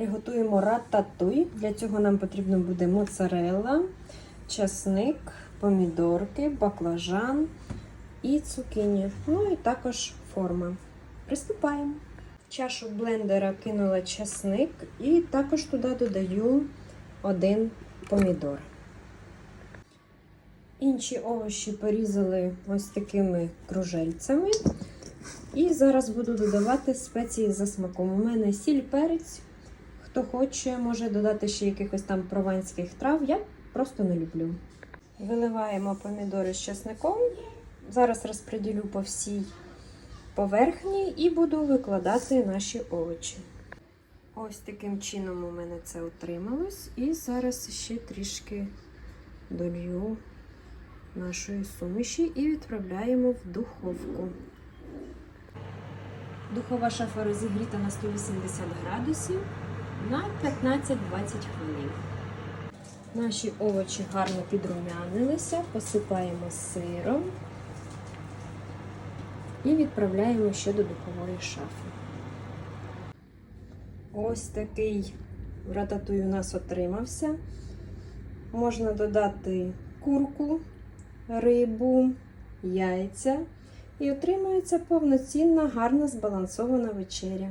Приготуємо рататуй. Для цього нам потрібно буде моцарелла, часник, помідорки, баклажан і цукіні. Ну і також форма. Приступаємо. В чашу блендера кинула часник і також туди додаю один помідор. Інші овочі порізали ось такими кружельцями. І зараз буду додавати спеції за смаком. У мене сіль, перець. Хто хоче, може додати ще якихось там прованських трав. Я просто не люблю. Виливаємо помідори з часником. Зараз розподілю по всій поверхні і буду викладати наші овочі. Ось таким чином у мене це отрималось. І зараз ще трішки долью нашої суміші і відправляємо в духовку. Духова шафа розігріта на 180 градусів на 15-20 хвилин. Наші овочі гарно підрумянилися, посипаємо сиром і відправляємо ще до духової шафи. Ось такий рататуй у нас отримався. Можна додати курку, рибу, яйця і отримується повноцінна, гарна збалансована вечеря.